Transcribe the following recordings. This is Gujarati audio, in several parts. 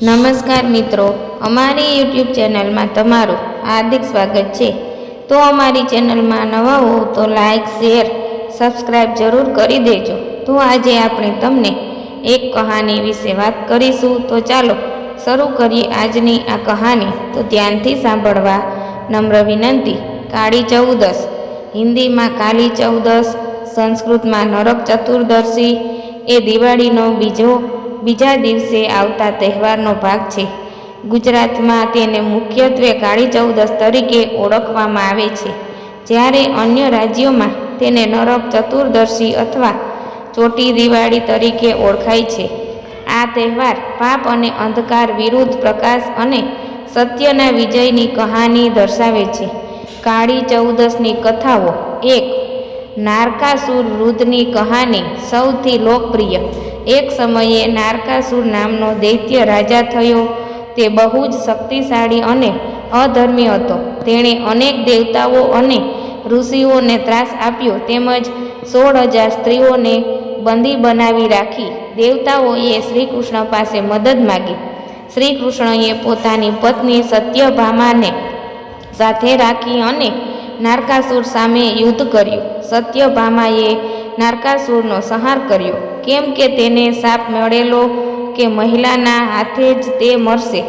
નમસ્કાર મિત્રો, અમારી યુટ્યુબ ચેનલમાં તમારું હાર્દિક સ્વાગત છે. તો અમારી ચેનલમાં નવા હો તો લાઇક શેર સબસ્ક્રાઈબ જરૂર કરી દેજો. તો આજે આપણે તમને એક કહાની વિશે વાત કરીશું. તો ચાલો શરૂ કરીએ આજની આ કહાની. તો ધ્યાનથી સાંભળવા નમ્ર વિનંતી, કાળી ચૌદસ હિન્દીમાં કાળી ચૌદસ સંસ્કૃતમાં નરક ચતુર્દશી. એ દિવાળીનો બીજો બીજા દિવસે આવતા તહેવારનો ભાગ છે. ગુજરાતમાં તેને મુખ્યત્વે કાળી ચૌદસ તરીકે ઓળખવામાં આવે છે. જ્યારે અન્ય રાજ્યોમાં તેને નરક ચતુર્દશી અથવા ચોટી દિવાળી તરીકે ઓળખાય છે. આ તહેવાર પાપ અને અંધકાર વિરુદ્ધ પ્રકાશ અને સત્યના વિજયની કહાની દર્શાવે છે. કાળી ચૌદસની કથાઓ એક, નારકાસુર વૃદ્ધની કહાની સૌથી લોકપ્રિય એક સમયે નારકાસુર નામનો દૈત્ય રાજા થયો. તે બહુ જ શક્તિશાળી અને અધર્મી હતો. તેણે અનેક દેવતાઓ અને ઋષિઓને ત્રાસ આપ્યો તેમજ સોળ હજાર સ્ત્રીઓને બંદી બનાવી રાખી. દેવતાઓએ શ્રી કૃષ્ણ પાસે મદદ માગી. શ્રી કૃષ્ણએ પોતાની પત્ની સત્યભામાને સાથે રાખી અને નારકાસુર સામે યુદ્ધ કર્યું. સત્યભામાએ નારકાસુરનો સંહાર કર્યો. કેમ કે તેને સાપ મળેલો કે મહિલાના હાથે જ તે મરશે.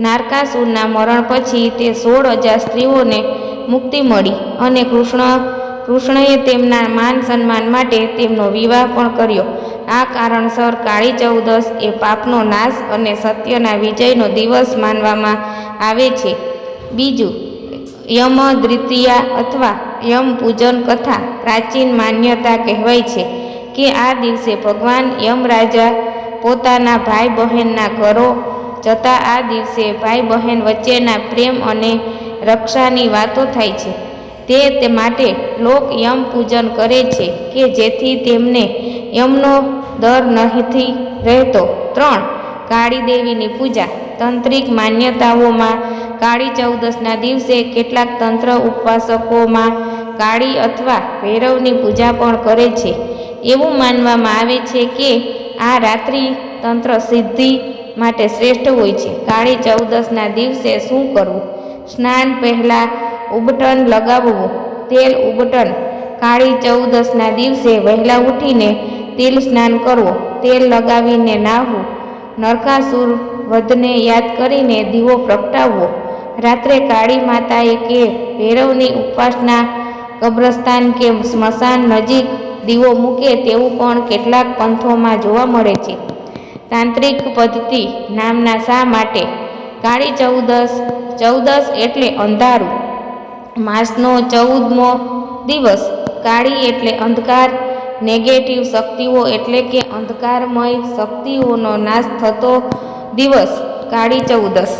નારકાસુરના મરણ પછી તે સોળ હજાર સ્ત્રીઓને મુક્તિ મળી અને કૃષ્ણ, કૃષ્ણએ તેમના માન સન્માન માટે તેમનો વિવાહ પણ કર્યો. આ કારણસર કાળી ચૌદસ એ પાપનો નાશ અને સત્યના વિજયનો દિવસ માનવામાં આવે છે. બીજું યમ દ્વિતીયા અથવા યમ પૂજન કથા પ્રાચીન માન્યતા કહેવાય છે કે આ દિવસે ભગવાન યમરાજા પોતાના ભાઈ બહેનના ઘરો જતા આ દિવસે ભાઈ બહેન વચ્ચેના પ્રેમ અને રક્ષાની વાતો થાય છે. તે તે માટે લોક યમ પૂજન કરે છે કે જેથી તેમને યમનો દર નહીંથી રહેતો. ત્રણ કાળી દેવીની પૂજા. તંત્રિક માન્યતાઓમાં કાળી ચૌદસના દિવસે કેટલાક તંત્ર ઉપવાસકોમાં કાળી અથવા ભૈરવની પૂજા પણ કરે છે. એવું માનવામાં આવે છે કે આ રાત્રિ તંત્ર સિદ્ધિ માટે શ્રેષ્ઠ હોય છે. કાળી ચૌદસના દિવસે શું કરવું? સ્નાન પહેલાં ઉબટન લગાવવું. તેલ ઉબટન. કાળી ચૌદસના દિવસે વહેલા ઉઠીને તેલ સ્નાન કરવો. તેલ લગાવીને નાહવું. નરકાસુર વધને યાદ કરીને દીવો પ્રગટાવવો. રાત્રે કાળી માતાએ કે, ભૈરવની ઉપાસના કબ્રસ્તાન કે સ્મશાન નજીક દીવો મૂકે તેવું પણ કેટલાક પંથોમાં જોવા મળે છે. તાંત્રિક પદ્ધતિ નામના શા માટે? કાળી ચૌદસ ચૌદસ એટલે અંધારું. માસનો ચૌદમો દિવસ. કાળી એટલે અંધકાર નેગેટિવ શક્તિઓ એટલે કે અંધકારમય શક્તિઓનો નાશ થતો દિવસ કાળી ચૌદસ.